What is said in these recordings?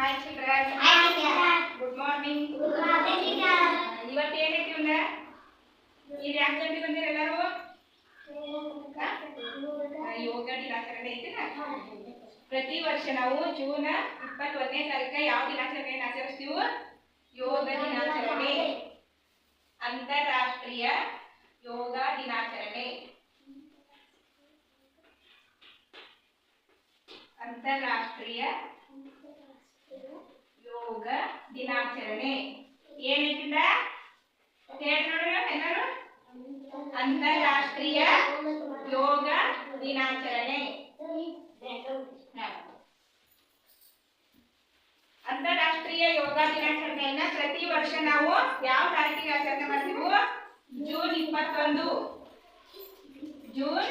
Hi children good morning ಇವತ್ತು ಏನೈತಿ ಇವ್ನ ಇದು ಯಾಕೆ ಜಲ್ದಿ ಬಂದಿರ ಎಲ್ಲರೂ? ಆ, ಯೋಗ ದಿನಾಚರಣೆ ಐತಿ ಪ್ರತಿ ವರ್ಷ ನಾವು ಜೂನ್ ಇಪ್ಪತ್ತೊಂದನೇ ತಾರೀಕ ಯಾವ ದಿನಾಚರಣೆಯನ್ನು ಆಚರಿಸ್ತೀವಿ? ಯೋಗ ದಿನಾಚರಣೆ. ಅಂತಾರಾಷ್ಟ್ರೀಯ ಯೋಗ ದಿನಾಚರಣೆ. ಅಂತಾರಾಷ್ಟ್ರೀಯ ಯೋಗ ಹೇಳಿ ನೋಡೋಣ ಎಲ್ಲರೂ. ಅಂತಾರಾಷ್ಟ್ರೀಯ ಯೋಗ ದಿನಾಚರಣೆ. ಅಂತಾರಾಷ್ಟ್ರೀಯ ಯೋಗ ದಿನಾಚರಣೆಯನ್ನ ಪ್ರತಿ ವರ್ಷ ನಾವು ಯಾವ ತಾರೀಕಿಗೆ ಆಚರಣೆ ಮಾಡ್ತೀವಿ? ಜೂನ್ ಇಪ್ಪತ್ತೊಂದು. ಜೂನ್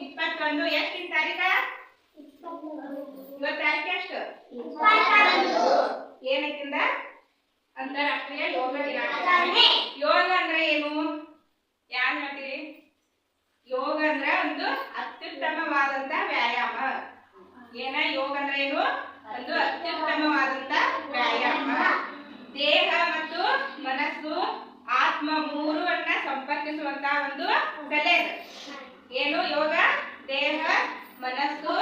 ಇಪ್ಪತ್ತೊಂದು. ಎಷ್ಟಿನ ತಾರೀಕ? ಇವತ್ತು ತಾರೀಕು ಎಷ್ಟು ಏನೈತಿಂದ ಅಂತಾರಾಷ್ಟ್ರೀಯ ಯೋಗ ದಿನಾಚರಣೆ ಯೋಗ ಅಂದ್ರೆ ಏನು? ಯಾರು ಹೇಳ್ತೀರಿ? ಯೋಗ ಅಂದ್ರೆ ಒಂದು ಅತ್ಯುತ್ತಮವಾದಂತ ವ್ಯಾಯಾಮ. ಏನ? ಯೋಗ ಅಂದ್ರೆ ಏನು? ಒಂದು ಅತ್ಯುತ್ತಮವಾದಂತ ವ್ಯಾಯಾಮ. ದೇಹ ಮತ್ತು ಮನಸ್ಸು, ಆತ್ಮ ಮೂರು ಅನ್ನ ಸಂಪರ್ಕಿಸುವಂತ ಒಂದು ಕಲೆ. ಏನು? ಯೋಗ ದೇಹ, ಮನಸ್ಸು,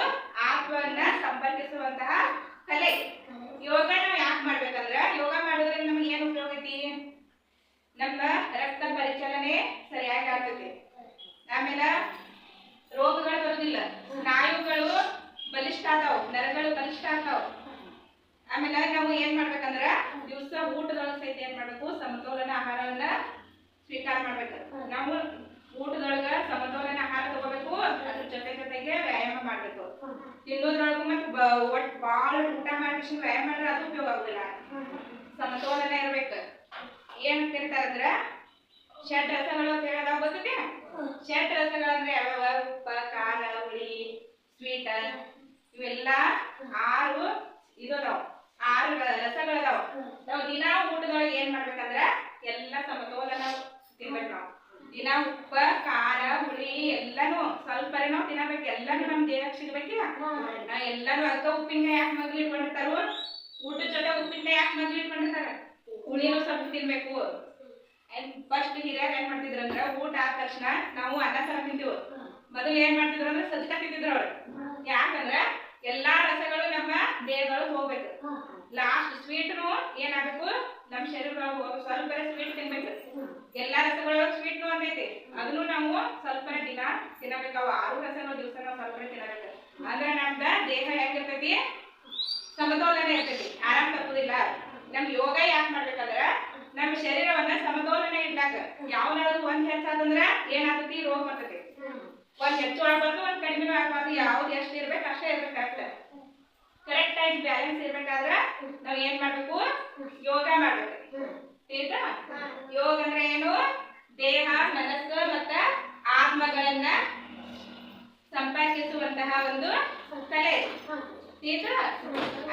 ಆತ್ಮವನ್ನ ಸಂಪರ್ಕಿಸುವಂತಹ ಕಲೆ ಯೋಗ ನಾವು ಯಾಕೆ ಮಾಡ್ಬೇಕಂದ್ರ ಯೋಗ ಮಾಡೋದ್ರಿಂದ ನಮ್ಗೆ ಏನು ಉಪಯೋಗ ಐತಿ ನಮ್ಮ ರಕ್ತ ಪರಿಚಲನೆ ಸರಿಯಾಗಿ ಆಗ್ತೈತಿ ಆಮೇಲೆ ರೋಗಗಳು ಬರೋದಿಲ್ಲ ಸ್ನಾಯುಗಳು ಬಲಿಷ್ಠ ಆತಾವ್ ನರಗಳು ಬಲಿಷ್ಠ ಆತಾವ್ ಆಮೇಲೆ ನಾವು ಏನ್ ಮಾಡ್ಬೇಕಂದ್ರ ದಿವಸ ಊಟದೊಳಗೆ ಸಹಿತ ಏನ್ ಮಾಡ್ಬೇಕು? ಸಮತೋಲನ ಆಹಾರವನ್ನ ಸ್ವೀಕಾರ ಮಾಡ್ಬೇಕು. ನಾವು ಊಟದೊಳಗ ಸಮತೋಲನ ಆಹಾರ ತಗೋಬೇಕು, ಅದ್ರ ಜೊತೆ ಜೊತೆಗೆ ವ್ಯಾಯಾಮ ಮಾಡ್ಬೇಕು. ತಿನ್ನೋದ್ರೊಳಗು ಮತ್ತೆ ಒಟ್ ಬಾಳ ಊಟ ಮಾಡಿ ವ್ಯಾಯಾಮ ಮಾಡಿದ್ರೆ ಅದು ಉಪಯೋಗ ಆಗುದಿಲ್ಲ. ಸಮತೋಲನ ಇರ್ಬೇಕು. ಏನ್ ತಿಂತಾರಂದ್ರ ಷಡ್ ರಸಗಳು ಅಂತ ಹೇಳೋದಾಗ ಗೊತ್ತಿದೆ ಷಡ್ ರಸಗಳಂದ್ರೆ ಯಾವ್ಯಾವ? ಉಪ್ಪ, ಖಾರ, ಹುಳಿ, ಸ್ವೀಟ್, ಇವೆಲ್ಲ ಆರು ಇದು ಅದಾವ ನಾವು ದಿನಾ ಊಟದೊಳಗೆ ಏನ್ ಮಾಡ್ಬೇಕಂದ್ರ ಎಲ್ಲ ಸಮತೋಲನ ತಿನ್ಬೇಕು ನಾವು. ದಿನ ಉಪ್ಪ ಖಾರ ಹುಳಿ ಎಲ್ಲಾನು ಸ್ವಲ್ಪ ನಾವು ತಿನ್ನಬೇಕು. ಎಲ್ಲಾನು ನಮ್ ದೇಹಕ್ಕೆ ಸಿಗ್ಬೇಕಿಲ್ಲ. ನಾ ಎಲ್ಲಾನು ಅದಕ್ಕ ಉಪ್ಪಿನಕಾಯಿ ಯಾಕೆ ಮಗ್ಲಿ ಇಟ್ಕೊಂಡಿರ್ತಾರು. ಊಟದ ಜೊತೆ ಉಪ್ಪಿನಕಾಯಿ ಯಾಕೆ ಮಗ್ಲಿ ಇಟ್ಕೊಂಡಿರ್ತಾರ. ಹುಳಿನೂ ಸ್ವಲ್ಪ ತಿನ್ಬೇಕು. ಫಸ್ಟ್ ಹಿರಿಯರ್ ಏನ್ ಮಾಡ್ತಿದ್ರು ಅಂದ್ರ ಊಟ ಆದ ತಕ್ಷಣ ನಾವು ಅನ್ನ ಸಾರ ತಿಂತೀವಿ. ಮೊದಲು ಏನ್ ಮಾಡ್ತಿದ್ರು ಅಂದ್ರೆ ಸಜ್ಕ ತಿಂತಿದ್ರು ಅವ್ರು. ಯಾಕಂದ್ರ ಎಲ್ಲಾ ರಸಗಳು ನಮ್ಮ ದೇಹಗಳು ಹೋಗ್ಬೇಕು. ಲಾಸ್ಟ್ ಸ್ವೀಟ್ನು ಏನಾಗಬೇಕು? ನಮ್ಮ ಶರೀರದೊಳಗೆ ಸ್ವಲ್ಪ ಸ್ವೀಟ್ ತಿನ್ಬೇಕು. ಎಲ್ಲಾ ರಸಗಳೊಳಗೆ ಸ್ವೀಟ್ನು ಅಂತೈತಿ ಅದನ್ನು ನಾವು ಸ್ವಲ್ಪ ದಿನ ತಿನ್ನಬೇಕು. ಅವು ಆರು ರಸನೂ ದಿವಸ ನಾವು ಸ್ವಲ್ಪ ತಿನ್ನಬೇಕು. ಅಂದ್ರೆ ನಮ್ದ ದೇಹ ಹೆಂಗಿರ್ತೈತಿ? ಸಮತೋಲನ ಇರ್ತೈತಿ. ಆರಾಮ್ ತಪ್ಪುದಿಲ್ಲ. ನಮ್ ಯೋಗ ಯಾಕೆ ಮಾಡ್ಬೇಕಂದ್ರ ನಮ್ಮ ಶರೀರವನ್ನ ಸಮತೋಲನ ಇಡ್ಲಾಕ ಯಾವನಾದ್ರು ಒಂದ್ ಹೆಚ್ಚಾದಂದ್ರ ಏನಾಗ್ತೈತಿ? ರೋಗ ಬರ್ತೈತಿ. ಒಂದ್ ಹೆಚ್ಚು ಕಡಿಮೆ ಆಗ್ಬಾರ್ದು ಯಾವ್ದು ಎಷ್ಟು ಇರ್ಬೇಕು ಅಷ್ಟೇ ಇರ್ಬೇಕು ಅಷ್ಟೇ. ಕರೆಕ್ಟ್ ಆಗಿ ಬ್ಯಾಲೆನ್ಸ್ ಇರ್ಬೇಕಾದ್ರೆ ನಾವ್ ಏನ್ ಮಾಡ್ಬೇಕು? ಯೋಗ ಮಾಡ್ಬೇಕು. ಆಯ್ತಾ ಯೋಗ ಅಂದ್ರೆ ಏನು? ದೇಹ, ಮನಸ್ಸು ಮತ್ತ ಆತ್ಮಗಳನ್ನ ಸಂಪರ್ಕಿಸುವಂತಹ ಒಂದು ಕಲೆ ಆಯ್ತಾ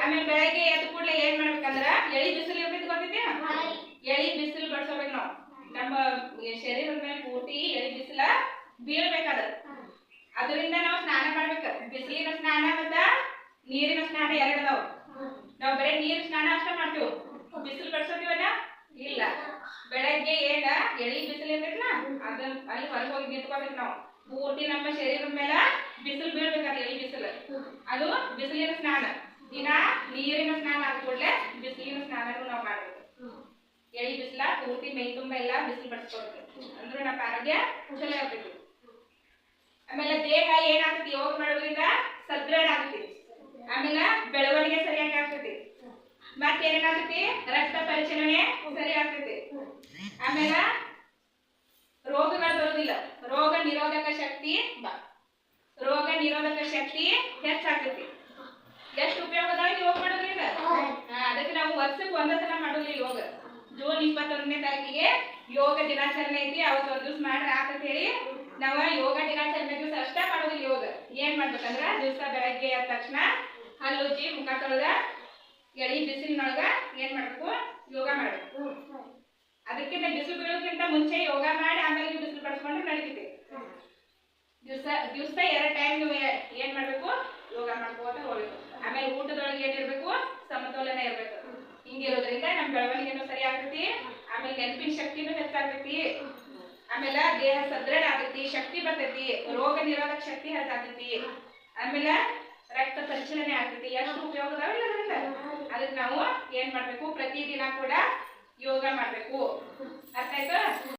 ಆಮೇಲೆ ಬೆಳಗ್ಗೆ ಎದ್ದ ಕೂಡಲೇ ಏನ್ ಮಾಡ್ಬೇಕಂದ್ರ ಎಳಿ ಬಿಸಿಲು ಇರ್ಬೇಕು ಗೊತ್ತಿದ್ಯಾ? ಎಳಿ ಬಿಸಿಲು ಬಡ್ಸೋಬೇಕು ನಾವು. ನಮ್ಮ ಶರೀರದ ಮೇಲೆ ಪೂರ್ತಿ ಎಳಿ ಬಿಸಿಲ ಬೀಳ್ಬೇಕಾದ್ರೆ ಅದರಿಂದ ನಾವು ಬಿಸಿಲಿನ ಸ್ನಾನ ಮತ್ತ ನೀರಿನ ಸ್ನಾನ ಎರಡು ಅದಾವ. ನಾವು ಬರೀ ನೀರಿನ ಸ್ನಾನ ಅಷ್ಟೇ ಮಾಡ್ತೀವಿ. ಬಿಸಿಲು ಬಡ್ಸೋತೀವಲ್ಲ ಇಲ್ಲ. ಬೆಳಗ್ಗೆ ಏನ ಎಳಿ ಬಿಸಿಲು ಇರ್ತೈತಲ್ಲ ಅದನ್ನ ಅಲ್ಲಿ ಹೊರಗೆ ಹೋಗಿ ನಿಂತ್ಕೋಬೇಕು ನಾವು. ಪೂರ್ತಿ ನಮ್ಮ ಶರೀರದ ಮೇಲೆ ಬಿಸಿಲು ಬೀಳ್ಬೇಕಾದ್ರೆ ಎಳಿ ಬಿಸಿಲು. ಅದು ಬಿಸಿಲಿನ ಸ್ನಾನ. ದಿನ ನೀರಿನ ಸ್ನಾನ ಆದ ಕೂಡಲೇ ಬಿಸಿಲಿನ ಸ್ನಾನನೂ ನಾವು ಮಾಡ್ಬೇಕು. ಎಳಿ ಬಿಸಿಲ, ಪೂರ್ತಿ ಮೈ ತುಂಬ ಎಲ್ಲ ಬಿಸಿಲು ಬಡಿಸ್ಕೊಬೇಕು. ಅಂದ್ರೆ ನಮ್ಮ ಆರೋಗ್ಯ ಕುಶಲ ಆಮೇಲೆ ದೇಹ ಏನಾಗ್ತದೆ? ಆಗ್ತೈತಿ. ಆಮೇಲೆ ಬೆಳವಣಿಗೆ ಸರಿಯಾಗಿ ಆಗ್ತೈತಿ ಮತ್ತೇನಾಗ್ತೈತಿ ರಕ್ತ ಪರಿಚಲನೆ ಸರಿ ಆಗ್ತೈತಿ ಆಮೇಲೆ ರೋಗಗಳು ಬರೋದಿಲ್ಲ ರೋಗ ನಿರೋಧಕ ಶಕ್ತಿ ರೋಗ ನಿರೋಧಕ ಶಕ್ತಿ ಹೆಚ್ಚಾಗ್ತೈತಿ ಎಷ್ಟು ಉಪಯೋಗ ಯೋಗ ಮಾಡೋದ್ರಿಂದ? ಅದಕ್ಕೆ ನಾವು ವರ್ಷಕ್ಕೆ ಒಂದೇ ಸಲ ಮಾಡೋದಿಲ್ಲ ಯೋಗ. ಜೂನ್ ಇಪ್ಪತ್ತೊಂದನೇ ತಾರೀಕಿಗೆ ಯೋಗ ದಿನಾಚರಣೆ ಐತಿ. ಅವತ್ತು ಒಂದು ದಿವಸ ಮಾಡ್ರಿ ಹೇಳಿ ನಾವ ಯೋಗ ದಿನಾಚರಣೆ ದಿವಸ ಅಷ್ಟೇ ಮಾಡೋದಿಲ್ಲ ಯೋಗ. ಏನ್ ಮಾಡ್ಬೇಕಂದ್ರ ದಿವಸ ಬೆಳಗ್ಗೆ ಆದ ತಕ್ಷಣ ಹಲ್ಲು ಉಜ್ಜಿ ಮುಖ ತೊಳೆದ ಎಳಿ ಬಿಸಿಲಿನೊಳಗ ಏನ್ ಮಾಡ್ಬೇಕು? ಯೋಗ ಮಾಡ್ಬೇಕು. ಅದಕ್ಕಿಂತ ಬಿಸಿಲು ಬೀಳೋಕ್ಕಿಂತ ಮುಂಚೆ ಯೋಗ ಮಾಡಿ ಆಮೇಲೆ ಬಿಸಿಲು ಪಡಿಸ್ಕೊಂಡ್ರೆ ನಡೀತಿದೆ ದಿವಸ ದಿವಸ ಎರಡು ಟೈಮ್ ನೀವು ಏನ್ ಮಾಡ್ಬೇಕು? ಯೋಗ ಮಾಡ್ಕೋತ ಹೋಗ್ಬೇಕು. ಆಮೇಲೆ ಊಟದೊಳಗೆ ಏನಿರ್ಬೇಕು ಸಮತೋಲನ ಹಿಂಗಿರೋದ್ರಿಂದ ನಮ್ಮ ಬೆಳವಣಿಗೆನೂ ಸರಿ ಆಗ್ತೈತಿ. ಆಮೇಲೆ ನೆನಪಿನ ಶಕ್ತಿನೂ ಹೆಚ್ಚಾಗ್ತೈತಿ. ಆಮೇಲೆ ದೇಹ ಸದೃಢ ಆಗತಿ ಶಕ್ತಿ ಬರ್ತೈತಿ, ರೋಗ ನಿರೋಧಕ ಶಕ್ತಿ ಹೆಚ್ಚಾಗತಿ ಆಮೇಲೆ ರಕ್ತ ಪರಿಚಲನೆ ಆಗ್ತೈತಿ ಎಷ್ಟು ಉಪಯೋಗ ಅದಾವಿಲ್ಲ ಅದಕ್ಕೆ ನಾವು ಏನ್ ಮಾಡ್ಬೇಕು? ಪ್ರತಿದಿನ ಕೂಡ ಯೋಗ ಮಾಡ್ಬೇಕು. ಅರ್ಥ ಆಯ್ತಾ?